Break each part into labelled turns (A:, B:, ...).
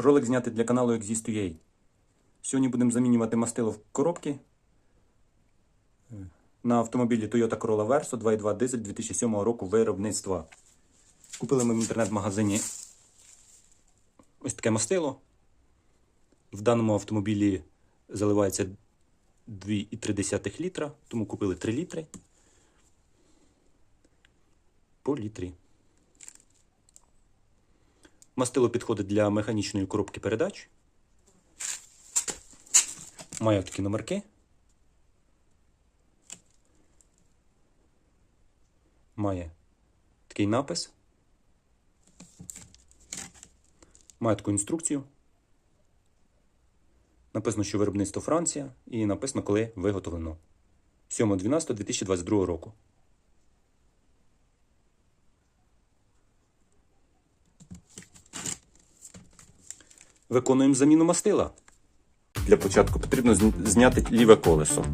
A: Ролик знятий для каналу Exist.ua. Сьогодні будемо замінювати мастило в коробки на автомобілі Toyota Corolla Verso 2.2 дизель 2007 року виробництва. Купили ми в інтернет-магазині ось таке мастило. В даному автомобілі заливається 2,3 літра, тому купили 3 літри. По літрі. Мастило підходить для механічної коробки передач. Має такі номерки. Має такий напис. Має таку інструкцію. Написано, що виробництво Франція, і написано, коли виготовлено. 7.12.2022 року. Виконуємо заміну мастила. Для початку потрібно зняти ліве колесо.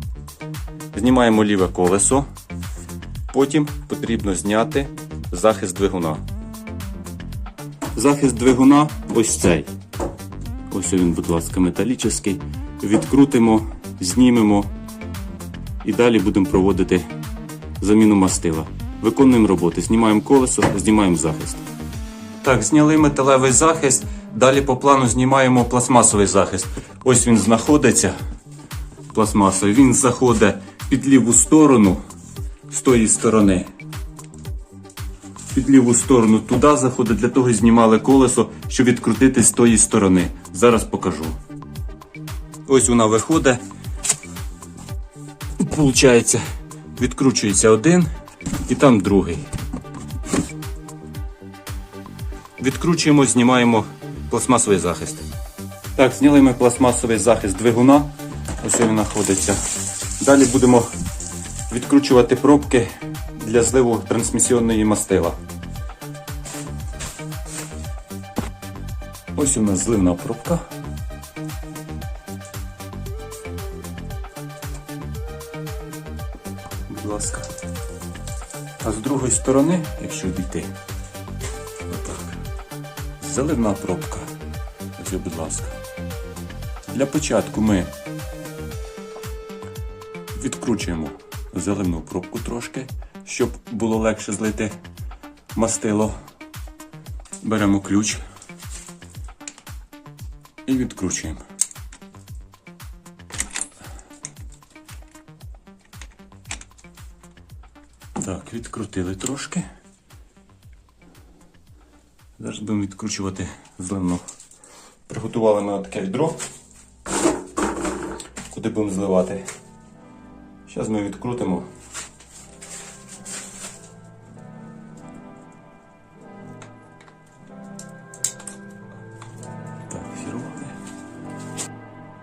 A: Знімаємо ліве колесо. Потім потрібно зняти захист двигуна. Захист двигуна ось цей. Ось він, будь ласка, металічний. Відкрутимо, знімемо і далі будемо проводити заміну мастила. Виконуємо роботи. Знімаємо колесо, знімаємо захист. Так, зняли металевий захист. Далі по плану знімаємо пластмасовий захист. Ось він знаходиться. Пластмасовий. Він заходить під ліву сторону з тої сторони. Під ліву сторону туди заходить, для того знімали колесо, щоб відкрутити з тої сторони. Зараз покажу. Ось вона виходить. Получається, відкручується один і там другий. Відкручуємо, знімаємо пластмасовий захист. Так, зняли ми пластмасовий захист двигуна. Ось він знаходиться. Далі будемо відкручувати пробки для зливу трансмісіонної мастила. Ось у нас зливна пробка. Будь ласка. А з другої сторони, якщо дійти, отак. Заливна пробка. Ось, будь ласка. Для початку ми відкручуємо заливну пробку трошки, щоб було легше злити мастило. Беремо ключ і відкручуємо. Так, відкрутили трошки. Зараз будемо відкручувати зливну. Приготували ми таке відро, куди будемо зливати. Зараз ми відкрутимо.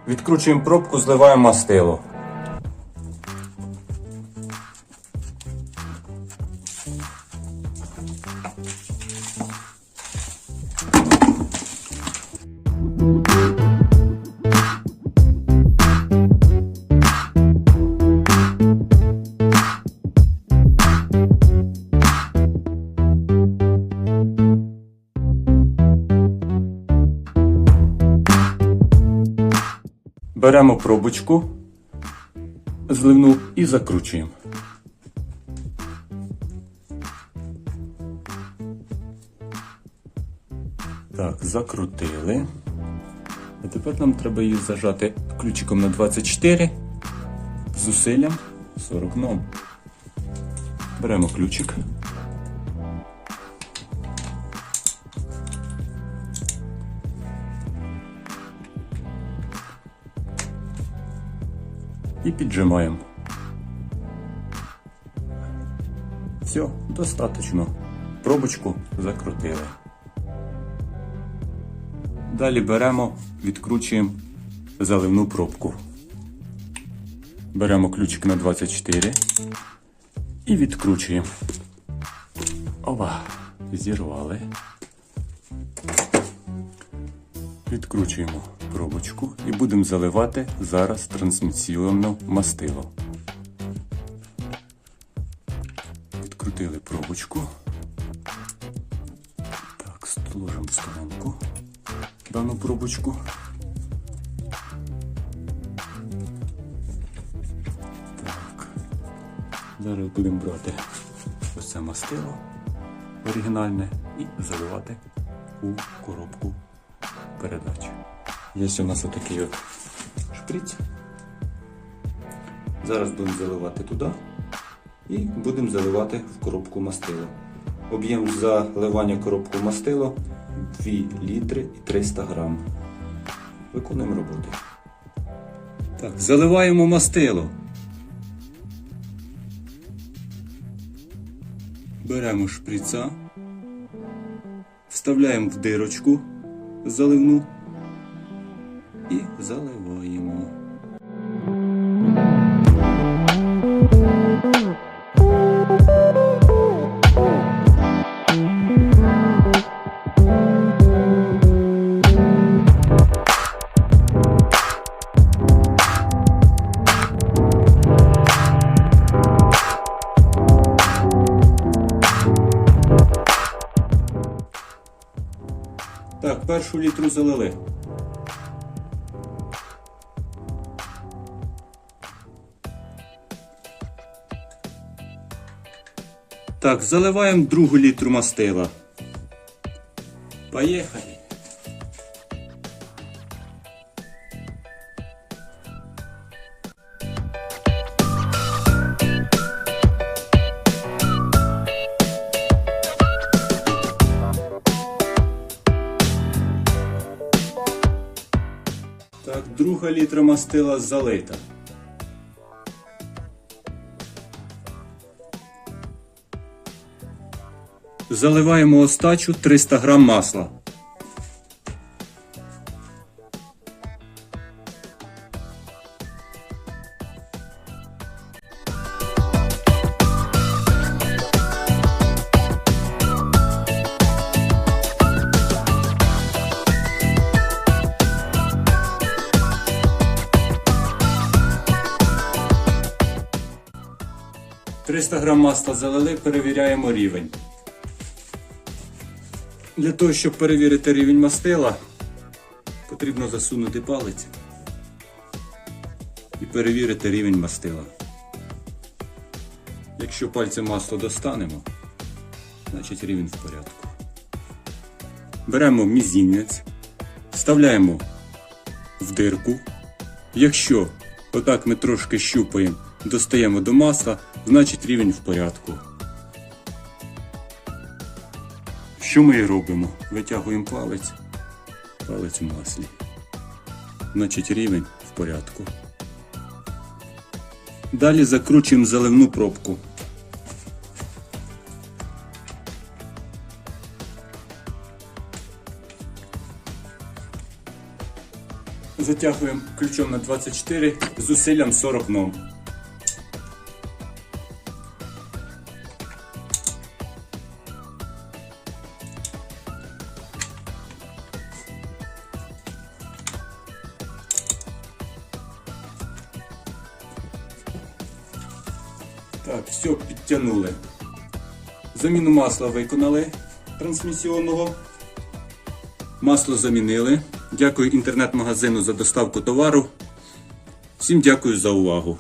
A: Відкручуємо пробку, зливаємо мастило. Беремо пробочку зливну і закручуємо. Так, закрутили. А тепер нам треба її зажати ключиком на 24 з зусиллям 40 ном. Беремо ключик. І піджимаємо. Все, достатньо. Пробочку закрутили. Далі беремо, відкручуємо заливну пробку. Беремо ключик на 24 і відкручуємо. Ова, зірвали. Відкручуємо пробочку і будемо заливати зараз трансмісійне мастило. Відкрутили пробочку. Так, ложимо в сторонку. дану пробочку. Так. Зараз будемо брати ось це мастило оригінальне і заливати у коробку передач. Є у нас отакий от шприц. Зараз будемо заливати туди і будемо заливати в коробку мастило. Об'єм заливання коробку мастило 2 літри і 300 грам. Виконуємо роботу. Так, заливаємо мастило. Беремо шприца, вставляємо в дирочку заливну заливаємо. Так, першу літру залили. Так, заливаємо другу літру мастила. Поїхали. Так, друга літра мастила залита. Заливаємо остачу 300 грам масла. Триста грам масла залили, перевіряємо рівень. Для того, щоб перевірити рівень мастила, потрібно засунути палець і перевірити рівень мастила. Якщо пальцем масло достанемо, значить рівень в порядку. Беремо мізінець, вставляємо в дирку. Якщо отак ми трошки щупаємо, достаємо до масла, значить рівень в порядку. Що ми і робимо? Витягуємо палець, палець у маслі. Значить рівень в порядку. Далі закручуємо заливну пробку. Затягуємо ключом на 24 з усиллям 40 ном. Так, все, підтягнули. Заміну масла виконали трансмісіонного. Масло замінили. Дякую інтернет-магазину за доставку товару. Всім дякую за увагу.